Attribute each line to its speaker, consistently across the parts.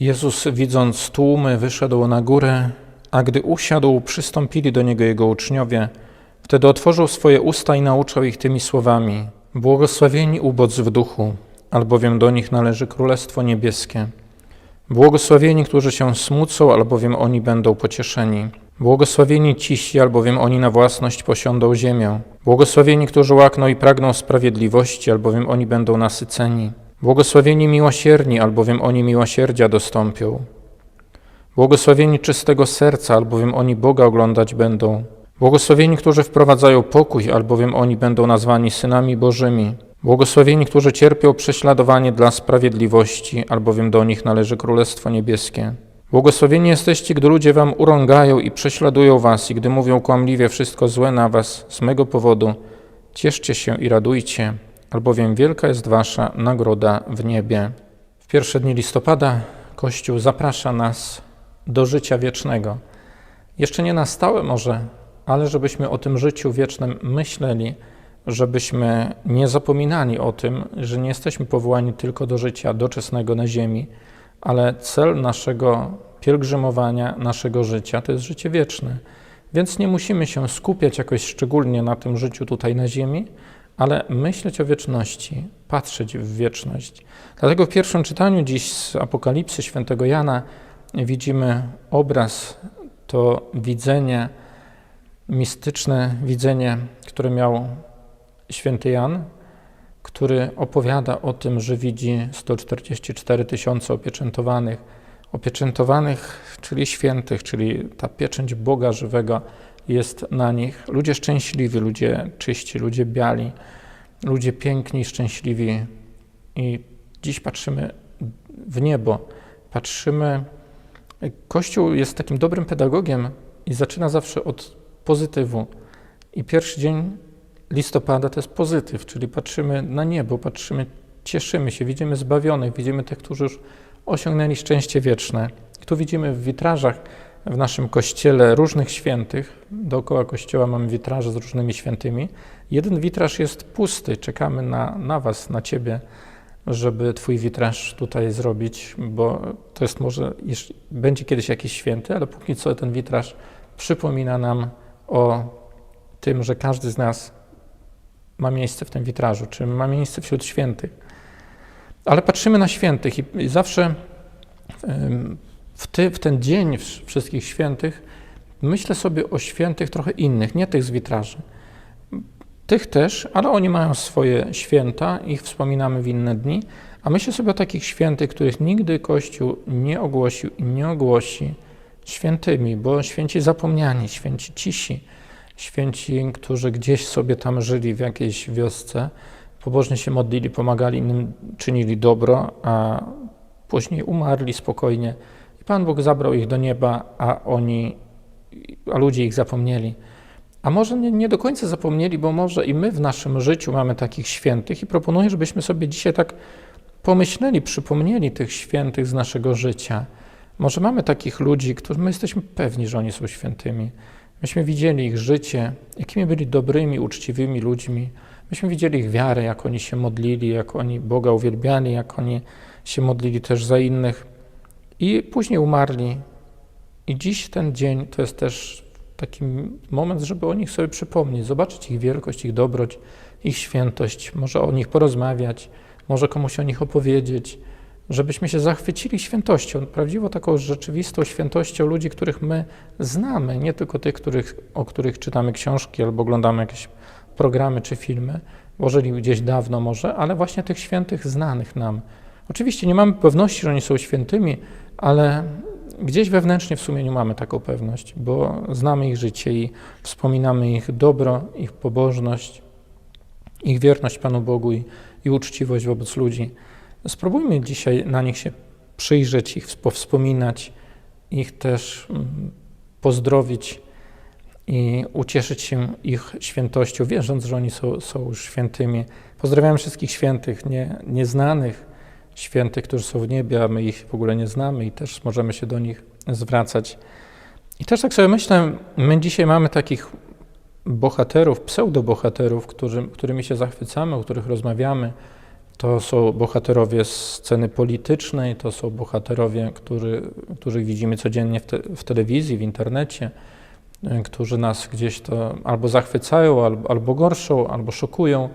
Speaker 1: Jezus, widząc tłumy, wyszedł na górę, a gdy usiadł, przystąpili do niego jego uczniowie. Wtedy otworzył swoje usta i nauczał ich tymi słowami: Błogosławieni ubodzy w duchu, albowiem do nich należy Królestwo Niebieskie. Błogosławieni, którzy się smucą, albowiem oni będą pocieszeni. Błogosławieni cisi, albowiem oni na własność posiądą ziemię. Błogosławieni, którzy łakną i pragną sprawiedliwości, albowiem oni będą nasyceni. Błogosławieni miłosierni, albowiem oni miłosierdzia dostąpią. Błogosławieni czystego serca, albowiem oni Boga oglądać będą. Błogosławieni, którzy wprowadzają pokój, albowiem oni będą nazwani synami Bożymi. Błogosławieni, którzy cierpią prześladowanie dla sprawiedliwości, albowiem do nich należy Królestwo Niebieskie. Błogosławieni jesteście, gdy ludzie wam urągają i prześladują was, i gdy mówią kłamliwie wszystko złe na was z mego powodu. Cieszcie się i radujcie, albowiem wielka jest wasza nagroda w niebie. W pierwsze dni listopada Kościół zaprasza nas do życia wiecznego. Jeszcze nie na stałe może, ale żebyśmy o tym życiu wiecznym myśleli, żebyśmy nie zapominali o tym, że nie jesteśmy powołani tylko do życia doczesnego na ziemi, ale cel naszego pielgrzymowania, naszego życia to jest życie wieczne. Więc nie musimy się skupiać jakoś szczególnie na tym życiu tutaj na ziemi, ale myśleć o wieczności, patrzeć w wieczność. Dlatego w pierwszym czytaniu dziś z Apokalipsy świętego Jana widzimy obraz, to widzenie, mistyczne widzenie, które miał święty Jan, który opowiada o tym, że widzi 144 tysiące opieczętowanych, opieczętowanych, czyli świętych, czyli ta pieczęć Boga żywego jest na nich. Ludzie szczęśliwi, ludzie czyści, ludzie biali, ludzie piękni, szczęśliwi. I dziś patrzymy w niebo, patrzymy. Kościół jest takim dobrym pedagogiem i zaczyna zawsze od pozytywu. I pierwszy dzień listopada to jest pozytyw, czyli patrzymy na niebo, patrzymy, cieszymy się, widzimy zbawionych, widzimy tych, którzy już osiągnęli szczęście wieczne. Tu widzimy w witrażach w naszym kościele różnych świętych. Dookoła kościoła mamy witraże z różnymi świętymi. Jeden witraż jest pusty, czekamy na, na Was, na Ciebie, żeby Twój witraż tutaj zrobić, bo to jest może, będzie kiedyś jakiś święty, ale póki co ten witraż przypomina nam o tym, że każdy z nas ma miejsce w tym witrażu, czy ma miejsce wśród świętych. Ale patrzymy na świętych i zawsze w, ty, w ten dzień wszystkich świętych myślę sobie o świętych trochę innych, nie tych z witraży. Tych też, ale oni mają swoje święta, ich wspominamy w inne dni, a myślę sobie o takich świętych, których nigdy Kościół nie ogłosił i nie ogłosi świętymi, bo święci zapomniani, święci cisi, święci, którzy gdzieś sobie tam żyli w jakiejś wiosce, pobożnie się modlili, pomagali innym, czynili dobro, a później umarli spokojnie. Pan Bóg zabrał ich do nieba, a oni, a ludzie ich zapomnieli. A może nie, nie do końca zapomnieli, bo może i my w naszym życiu mamy takich świętych i proponuję, żebyśmy sobie dzisiaj tak pomyśleli, przypomnieli tych świętych z naszego życia. Może mamy takich ludzi, którzy my jesteśmy pewni, że oni są świętymi. Myśmy widzieli ich życie, jakimi byli dobrymi, uczciwymi ludźmi. Myśmy widzieli ich wiarę, jak oni się modlili, jak oni Boga uwielbiali, jak oni się modlili też za innych. I później umarli. I dziś ten dzień to jest też taki moment, żeby o nich sobie przypomnieć, zobaczyć ich wielkość, ich dobroć, ich świętość, może o nich porozmawiać, może komuś o nich opowiedzieć żebyśmy się zachwycili świętością, prawdziwą taką rzeczywistą świętością ludzi, których my znamy, nie tylko tych, których, o których czytamy książki albo oglądamy jakieś programy czy filmy, bo żyli gdzieś dawno może, ale właśnie tych świętych znanych nam. Oczywiście nie mamy pewności, że oni są świętymi, ale gdzieś wewnętrznie w sumieniu mamy taką pewność, bo znamy ich życie i wspominamy ich dobro, ich pobożność, ich wierność Panu Bogu i, i uczciwość wobec ludzi. Spróbujmy dzisiaj na nich się przyjrzeć, ich powspominać, ich też mm, pozdrowić i ucieszyć się ich świętością, wierząc, że oni są, są już świętymi. Pozdrawiam wszystkich świętych, nie, nieznanych świętych, którzy są w niebie, a my ich w ogóle nie znamy i też możemy się do nich zwracać. I też tak sobie myślę, my dzisiaj mamy takich bohaterów, pseudobohaterów, którzy, którymi się zachwycamy, o których rozmawiamy, To są bohaterowie sceny politycznej, to są bohaterowie, który, których widzimy codziennie w, te, w telewizji, w internecie, y, którzy nas gdzieś to albo zachwycają, albo, albo gorszą, albo szokują.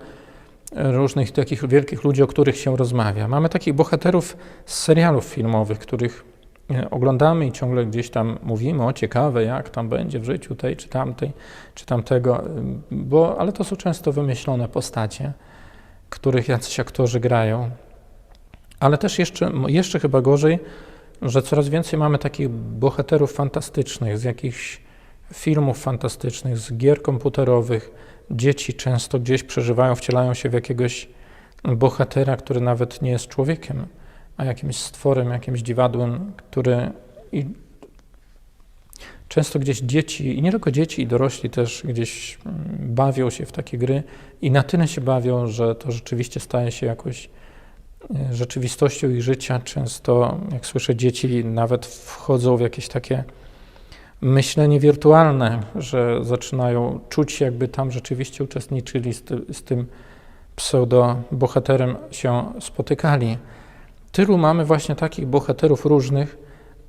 Speaker 1: Różnych takich wielkich ludzi, o których się rozmawia. Mamy takich bohaterów z serialów filmowych, których y, oglądamy i ciągle gdzieś tam mówimy, o ciekawe, jak tam będzie w życiu tej czy tamtej, czy tamtego, y, bo, ale to są często wymyślone postacie których jacyś aktorzy grają. Ale też jeszcze, jeszcze chyba gorzej, że coraz więcej mamy takich bohaterów fantastycznych, z jakichś filmów fantastycznych, z gier komputerowych. Dzieci często gdzieś przeżywają, wcielają się w jakiegoś bohatera, który nawet nie jest człowiekiem, a jakimś stworem, jakimś dziwadłem, który i Często gdzieś dzieci, i nie tylko dzieci, i dorośli też gdzieś mm, bawią się w takie gry i na tyle się bawią, że to rzeczywiście staje się jakoś e, rzeczywistością ich życia. Często, jak słyszę, dzieci nawet wchodzą w jakieś takie myślenie wirtualne, że zaczynają czuć, jakby tam rzeczywiście uczestniczyli, z, ty, z tym pseudo-bohaterem się spotykali. Tylu mamy właśnie takich bohaterów różnych,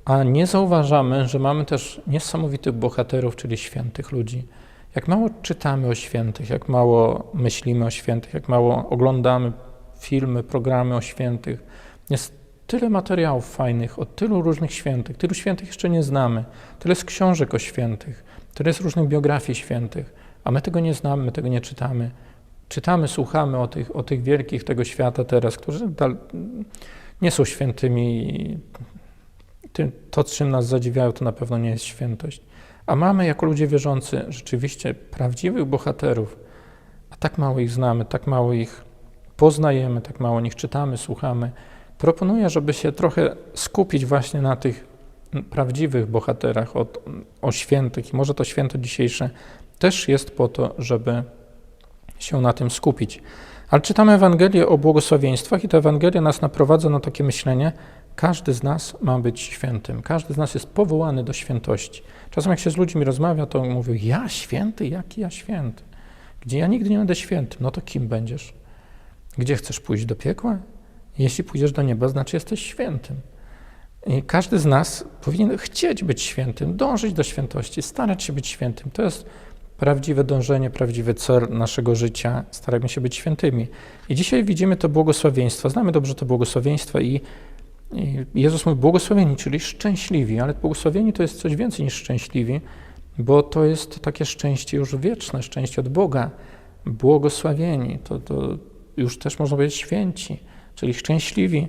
Speaker 1: a nie zauważamy, że mamy też niesamowitych bohaterów, czyli świętych ludzi. Jak mało czytamy o świętych, jak mało myślimy o świętych, jak mało oglądamy filmy, programy o świętych. Jest tyle materiałów fajnych, o tylu różnych świętych. Tylu świętych jeszcze nie znamy. Tyle jest książek o świętych, tyle jest różnych biografii świętych, a my tego nie znamy, my tego nie czytamy. Czytamy, słuchamy o tych, o tych wielkich tego świata teraz, którzy nie są świętymi tym, to, czym nas zadziwiają, to na pewno nie jest świętość. A mamy jako ludzie wierzący rzeczywiście prawdziwych bohaterów, a tak mało ich znamy, tak mało ich poznajemy, tak mało o nich czytamy, słuchamy. Proponuję, żeby się trochę skupić właśnie na tych prawdziwych bohaterach, o, o świętych. I może to święto dzisiejsze też jest po to, żeby się na tym skupić. Ale czytamy Ewangelię o błogosławieństwach i ta Ewangelia nas naprowadza na takie myślenie, każdy z nas ma być świętym. Każdy z nas jest powołany do świętości. Czasem jak się z ludźmi rozmawia, to mówią, ja święty? Jaki ja święty? Gdzie ja nigdy nie będę świętym? No to kim będziesz? Gdzie chcesz pójść do piekła? Jeśli pójdziesz do nieba, znaczy jesteś świętym. I każdy z nas powinien chcieć być świętym, dążyć do świętości, starać się być świętym. To jest prawdziwe dążenie, prawdziwy cel naszego życia. Starajmy się być świętymi. I dzisiaj widzimy to błogosławieństwo. Znamy dobrze to błogosławieństwo i Jezus mówi błogosławieni, czyli szczęśliwi, ale błogosławieni to jest coś więcej niż szczęśliwi, bo to jest takie szczęście już wieczne, szczęście od Boga. Błogosławieni, to, to już też można powiedzieć święci, czyli szczęśliwi,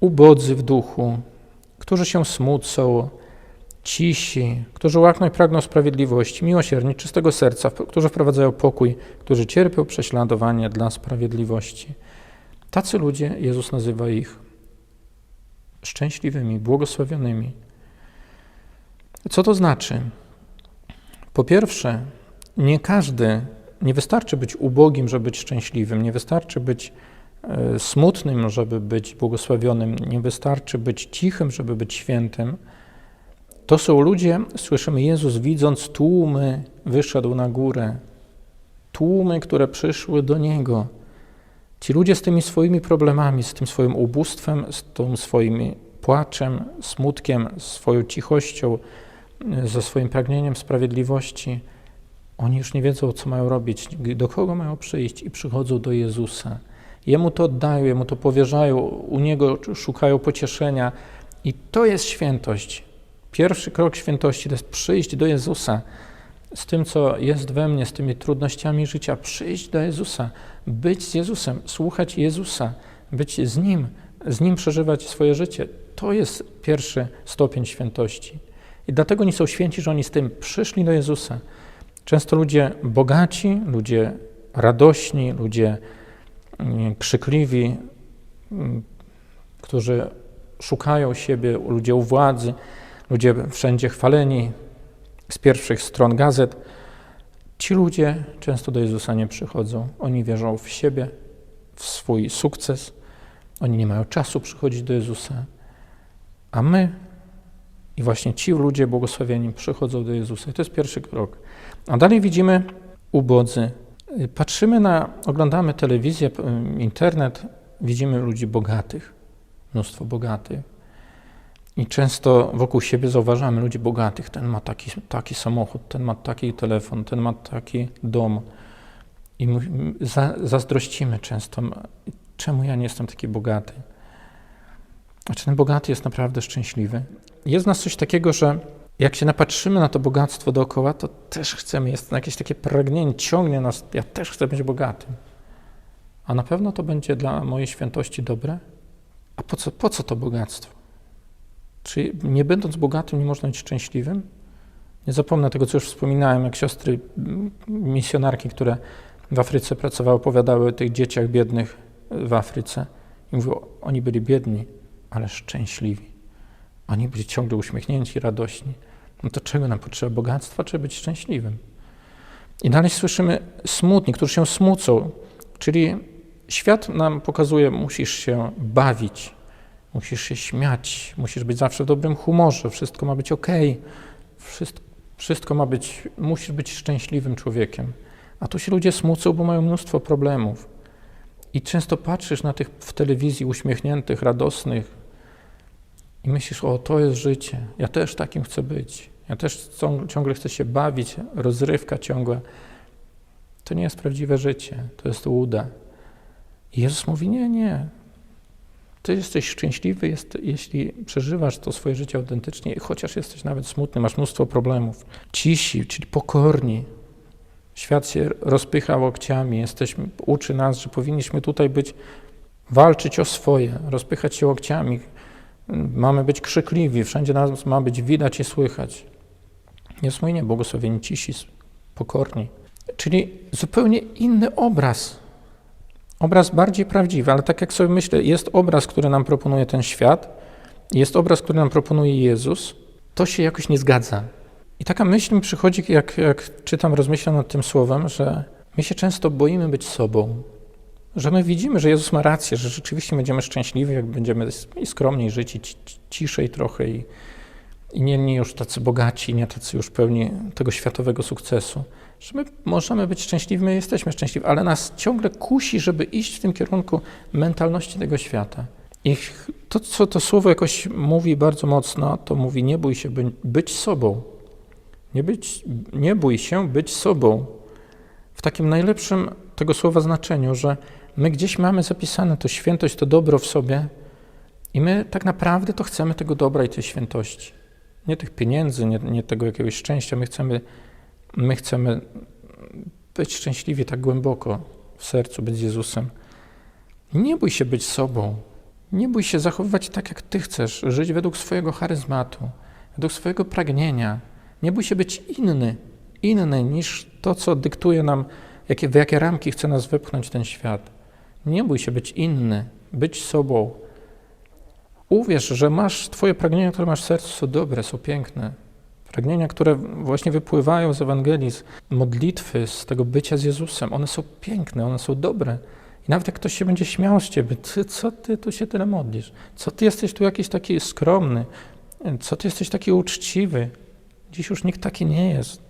Speaker 1: ubodzy w duchu, którzy się smucą, cisi, którzy łakną i pragną sprawiedliwości, miłosierni, czystego serca, którzy wprowadzają pokój, którzy cierpią prześladowanie dla sprawiedliwości. Tacy ludzie Jezus nazywa ich szczęśliwymi, błogosławionymi. Co to znaczy? Po pierwsze, nie każdy, nie wystarczy być ubogim, żeby być szczęśliwym, nie wystarczy być smutnym, żeby być błogosławionym, nie wystarczy być cichym, żeby być świętym. To są ludzie, słyszymy, Jezus widząc tłumy, wyszedł na górę. Tłumy, które przyszły do Niego Ci ludzie z tymi swoimi problemami, z tym swoim ubóstwem, z tym swoim płaczem, smutkiem, swoją cichością, ze swoim pragnieniem sprawiedliwości, oni już nie wiedzą, co mają robić, do kogo mają przyjść i przychodzą do Jezusa. Jemu to oddają, Jemu to powierzają, u Niego szukają pocieszenia i to jest świętość. Pierwszy krok świętości to jest przyjść do Jezusa z tym, co jest we mnie, z tymi trudnościami życia, przyjść do Jezusa, być z Jezusem, słuchać Jezusa, być z Nim, z Nim przeżywać swoje życie. To jest pierwszy stopień świętości. I dlatego oni są święci, że oni z tym przyszli do Jezusa. Często ludzie bogaci, ludzie radośni, ludzie krzykliwi, mm, którzy szukają siebie, ludzie u władzy, ludzie wszędzie chwaleni, z pierwszych stron gazet, ci ludzie często do Jezusa nie przychodzą. Oni wierzą w siebie, w swój sukces. Oni nie mają czasu przychodzić do Jezusa. A my i właśnie ci ludzie błogosławieni przychodzą do Jezusa. I to jest pierwszy krok. A dalej widzimy ubodzy. Patrzymy na, oglądamy telewizję, internet, widzimy ludzi bogatych, mnóstwo bogatych. I często wokół siebie zauważamy ludzi bogatych. Ten ma taki, taki samochód, ten ma taki telefon, ten ma taki dom. I za, zazdrościmy często, czemu ja nie jestem taki bogaty. A czy ten bogaty jest naprawdę szczęśliwy? Jest w nas coś takiego, że jak się napatrzymy na to bogactwo dookoła, to też chcemy, jest jakieś takie pragnienie, ciągnie nas, ja też chcę być bogatym. A na pewno to będzie dla mojej świętości dobre? A po co, po co to bogactwo? Czy nie będąc bogatym nie można być szczęśliwym? Nie zapomnę tego, co już wspominałem, jak siostry mm, misjonarki, które w Afryce pracowały, opowiadały o tych dzieciach biednych w Afryce. I mówią, oni byli biedni, ale szczęśliwi. Oni byli ciągle uśmiechnięci, radośni. No to czego nam potrzeba? Bogactwa, czy być szczęśliwym? I dalej słyszymy smutni, którzy się smucą, czyli świat nam pokazuje, musisz się bawić, musisz się śmiać, musisz być zawsze w dobrym humorze, wszystko ma być ok, wszystko, wszystko ma być, musisz być szczęśliwym człowiekiem. A tu się ludzie smucą, bo mają mnóstwo problemów. I często patrzysz na tych w telewizji uśmiechniętych, radosnych i myślisz, o, to jest życie, ja też takim chcę być. Ja też ciągle, chcę się bawić, rozrywka ciągła. To nie jest prawdziwe życie, to jest łuda. I Jezus mówi, nie, nie. Ty jesteś szczęśliwy, jest, jeśli przeżywasz to swoje życie autentycznie, chociaż jesteś nawet smutny, masz mnóstwo problemów. Cisi, czyli pokorni. Świat się rozpycha łokciami, jesteśmy, uczy nas, że powinniśmy tutaj być, walczyć o swoje, rozpychać się łokciami. Mamy być krzykliwi, wszędzie nas ma być widać i słychać. Nie, błogosławieni cisi, pokorni. Czyli zupełnie inny obraz. Obraz bardziej prawdziwy, ale tak jak sobie myślę, jest obraz, który nam proponuje ten świat, jest obraz, który nam proponuje Jezus, to się jakoś nie zgadza. I taka myśl mi przychodzi, jak, jak czytam, rozmyślam nad tym słowem, że my się często boimy być sobą, że my widzimy, że Jezus ma rację, że rzeczywiście będziemy szczęśliwi, jak będziemy skromniej żyć, i ci- ciszej trochę, i, i nie, nie już tacy bogaci, nie tacy już pełni tego światowego sukcesu. Że my możemy być szczęśliwi, my jesteśmy szczęśliwi, ale nas ciągle kusi, żeby iść w tym kierunku mentalności tego świata. I to, co to słowo jakoś mówi bardzo mocno, to mówi nie bój się by, być sobą. Nie, być, nie bój się być sobą. W takim najlepszym tego słowa znaczeniu, że my gdzieś mamy zapisane to świętość, to dobro w sobie i my tak naprawdę to chcemy tego dobra i tej świętości. Nie tych pieniędzy, nie, nie tego jakiegoś szczęścia. My chcemy, my chcemy być szczęśliwi tak głęboko w sercu, być Jezusem. Nie bój się być sobą. Nie bój się zachowywać tak, jak Ty chcesz, żyć według swojego charyzmatu, według swojego pragnienia. Nie bój się być inny, inny niż to, co dyktuje nam, jakie, w jakie ramki chce nas wepchnąć ten świat. Nie bój się być inny, być sobą. Uwierz, że masz Twoje pragnienia, które masz w sercu, są dobre, są piękne. Pragnienia, które właśnie wypływają z Ewangelii, z modlitwy, z tego bycia z Jezusem, one są piękne, one są dobre. I nawet jak ktoś się będzie śmiał z ciebie, ty, co ty tu się tyle modlisz? Co ty jesteś tu jakiś taki skromny? Co ty jesteś taki uczciwy? Dziś już nikt taki nie jest.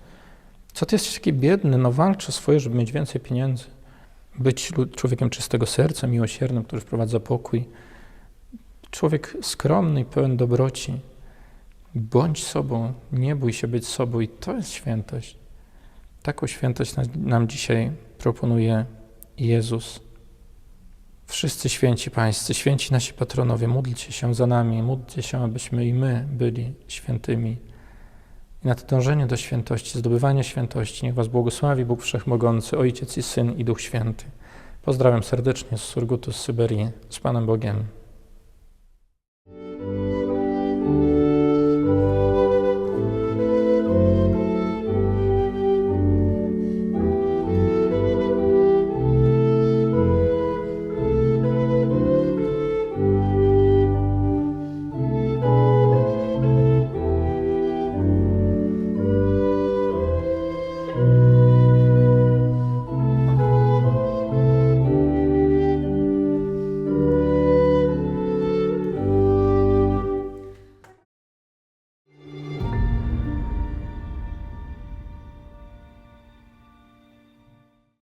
Speaker 1: Co ty jesteś taki biedny? No walcz o swoje, żeby mieć więcej pieniędzy. Być człowiekiem czystego serca, miłosiernym, który wprowadza pokój. Człowiek skromny i pełen dobroci. Bądź sobą, nie bój się być sobą i to jest świętość. Taką świętość na- nam dzisiaj proponuje Jezus. Wszyscy święci pańscy, święci nasi patronowie, módlcie się za nami, módlcie się, abyśmy i my byli świętymi. I na to dążenie do świętości, zdobywanie świętości, niech Was błogosławi Bóg Wszechmogący, Ojciec i Syn i Duch Święty. Pozdrawiam serdecznie z Surgutu z Syberii, z Panem Bogiem.